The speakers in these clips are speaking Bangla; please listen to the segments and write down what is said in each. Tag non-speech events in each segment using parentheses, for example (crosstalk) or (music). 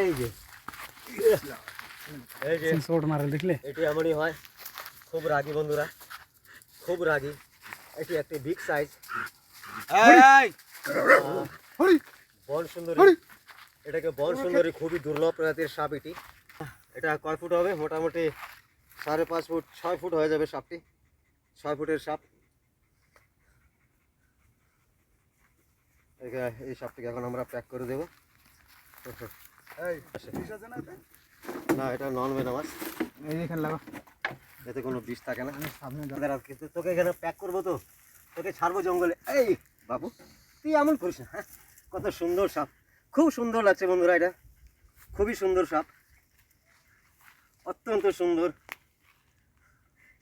এই যে এই যে শোট মারে দেখলে এটি এমনই হয় খুব রাগী বন্ধুরা খুব রাগী। এটি একটি বিগ সাইজ বন সুন্দরী। এটাকে বন সুন্দরী খুবই দুর্লভ প্রজাতির সাপ এটি। এটা কয় ফুট হবে? মোটামুটি সাড়ে পাঁচ ফুট ছয় ফুট হয়ে যাবে সাপটি। ছয় ফুটের সাপ। এই সাপটিকে এখন আমরা প্যাক করে দেবো। না এটা নন ভেনামাস এই এখানে লাগো। এতে কোনো বিষ থাকে না। সামনে। কিন্তু তোকে এখানে প্যাক করব তো। তোকে ছাড়বো জঙ্গলে। এই বাবু তুই এমন করিস না হ্যাঁ? কত সুন্দর সাপ। খুব সুন্দর লাগছে বন্ধুরা এটা। খুবই সুন্দর সাপ। অত্যন্ত সুন্দর।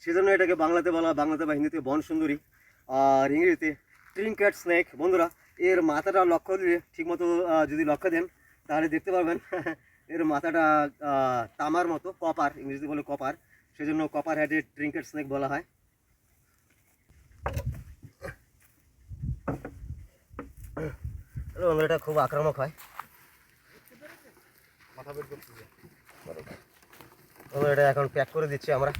সেজন্য এটাকে বাংলাতে বলা বাংলাতে বা হিন্দিতে বন সুন্দরী আর ইংরেজিতে ট্রিঙ্কেট স্নেক বন্ধুরা এর মাথাটা লক্ষ্য ঠিকমতো যদি লক্ষ্য দেন, তাহলে দেখতে পারবেন (laughs) এর মাথাটা তামার মতো, কপার, ইংরেজিতে বলে কপার। সেজন্য কপার হেডেড ট্রিঙ্কেট স্নেক বলা হয়। এটা খুব আক্রমক হয়। এটা এখন প্যাক করে দিচ্ছি আমরা।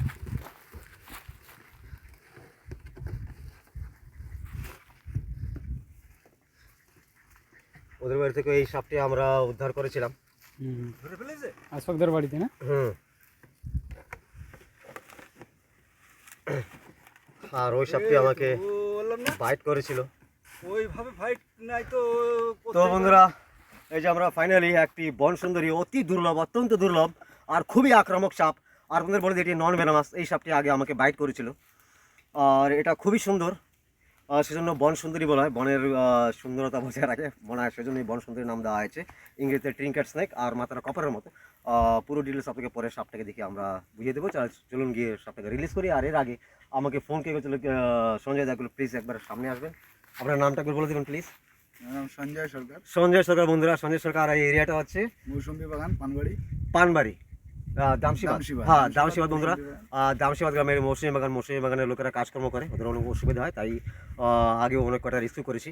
ওদের বাড়ি থেকে এই সাপটি আমরা উদ্ধার করেছিলাম। আশোকদের বাড়িতে না? হুম। আর ওই সাপটি আমাকে বাইট করেছিল। ওইভাবে ফাইট নাই তো তো বন্ধুরা এই যে আমরা ফাইনালি একটি বন সুন্দরী অতি দুর্লভ অত্যন্ত দুর্লভ আর খুবই আক্রমক সাপ। আর আপনাদের বলে এটি নন ভেনামাস এই সাপটি আগে আমাকে বাইট করেছিল। আর এটা খুবই সুন্দর। সেজন্য বন সুন্দরী বলা হয়। বনের সুন্দরতা বজায় রাখে। মনে হয় সেজন্য এই বন সুন্দরী নাম দেওয়া হয়েছে। ইংরেজিতে ট্রিঙ্কেট স্নেক আর মাথাটা কপারের মতো। পুরো ডিটেলস আপনাকে পরে সাপটাকে দেখে আমরা বুঝিয়ে দেবো। চল- চলুন গিয়ে সাপটাকে রিলিজ করি। আর এর আগে আমাকে ফোন কে করেছিল আহ, সঞ্জয় দাগুলো প্লিজ একবার সামনে আসবেন। আপনার নামটা একবার বলে দেবেন প্লিজ সঞ্জয় সরকার। সঞ্জয় সরকার বন্ধুরা সঞ্জয় সরকার এই এরিয়াটা হচ্ছে মৌসুমী বাগান পানবাড়ি। পানবাড়ি। দামশিবাদ দামশিবাদ। হ্যাঁ দামশিবাদ, বন্ধুরা দামশিবাদ গ্রামের মৌসুমী বাগান মৌসুমী বাগানের লোকেরা কাজকর্ম করে ওদের অনেক অসুবিধা হয় তাই আগেও অনেক কটা রিসিভ করেছি।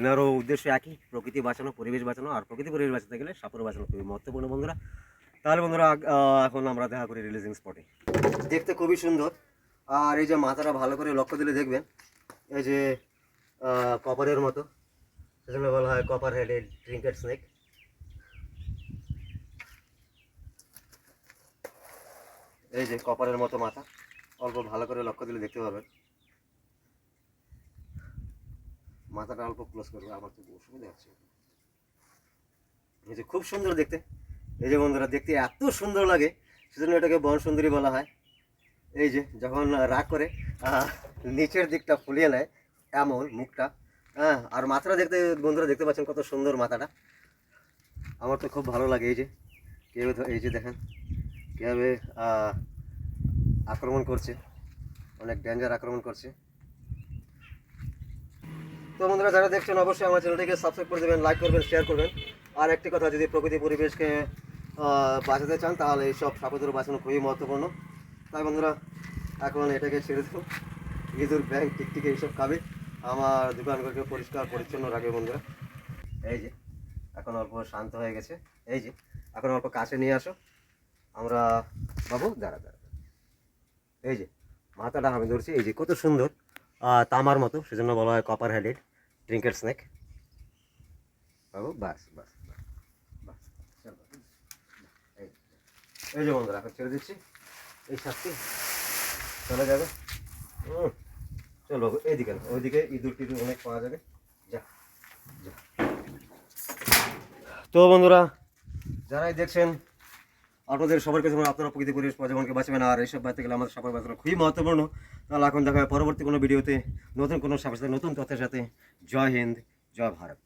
এনারও উদ্দেশ্য একই প্রকৃতি বাঁচানো পরিবেশ বাঁচানো আর প্রকৃতি পরিবেশ বাঁচাতে গেলে সাপের বাঁচানো খুবই মহত্বপূর্ণ বন্ধুরা। তাহলে বন্ধুরা এখন আমরা দেখা করি রিলিজিং স্পটে দেখতে খুবই সুন্দর আর এই যে মাথাটা ভালো করে লক্ষ্য দিলে দেখবেন এই যে কপারের মতো সেজন্য বলা হয় কপার হেডেড ট্রিঙ্কেট স্নেক এই যে কপারের মতো মাথা, অল্প ভালো করে লক্ষ্য দিলে দেখতে পাবেন মাথাটা অল্প ক্লোজ করবে আমার তো অসুবিধা হচ্ছে এই যে খুব সুন্দর দেখতে। এই যে বন্ধুরা, দেখতে এত সুন্দর লাগে, সেজন্য এটাকে বন সুন্দরী বলা হয়। এই যে যখন রাগ করে নিচের দিকটা ফুলিয়ে নেয়, এমন মুখটা হ্যাঁ আর মাথাটা দেখতে, বন্ধুরা দেখতে পাচ্ছেন কত সুন্দর মাথাটা। আমার তো খুব ভালো লাগে এই যে কেউ এই যে দেখেন। কীভাবে আক্রমণ করছে, অনেক ডেঞ্জার আক্রমণ করছে। তো বন্ধুরা, যারা দেখছেন, অবশ্যই আমার চ্যানেলটিকে সাবস্ক্রাইব করে দেবেন লাইক করবেন শেয়ার করবেন। আর একটি কথা, যদি প্রকৃতি পরিবেশকে বাঁচাতে চান, তাহলে এইসব সাপেদের বাঁচানো খুবই মহত্বপূর্ণ। তাই বন্ধুরা, এখন এটাকে ছেড়ে দেবো। ইঁদুর ব্যাং টিকটিকে এইসব খাবে। আমার দোকানগুলোকে পরিষ্কার, পরিচ্ছন্ন রাখবে বন্ধুরা। এই যে, এখন অল্প শান্ত হয়ে গেছে। এই যে, এখন অল্প কাছে নিয়ে আসো। আমরা বাবু, দাঁড়া দাঁড়া। এই যে, মাথাটা আমি ধরছি, এই যে কত সুন্দর। তামার মতো, সেজন্য বলা হয় কপার হেডেড ট্রিঙ্কেট স্নেক বাবু, বাস বাস এই যে বন্ধুরা, এখন ছেড়ে দিচ্ছি। এই সাতটি চলে যাবে। চল বাবু, এইদিকে না, ওইদিকে ইঁদুর টিদুর অনেক পাওয়া যাবে। যা যা। তো বন্ধুরা, যারাই দেখছেন আপনাদের সবার কাছে আপনারা প্রকৃতি, পরিবেশ প্রজীবনকে বাঁচবেন, আর এইসব বাঁচতে গেলে আমাদের সবার বাঁচানো খুবই মহত্বপূর্ণ তাহলে এখন দেখা হয় পরবর্তী কোনো ভিডিওতে। নতুন কোনো সাথে, নতুন তথ্যের সাথে। জয় হিন্দ, জয় ভারত।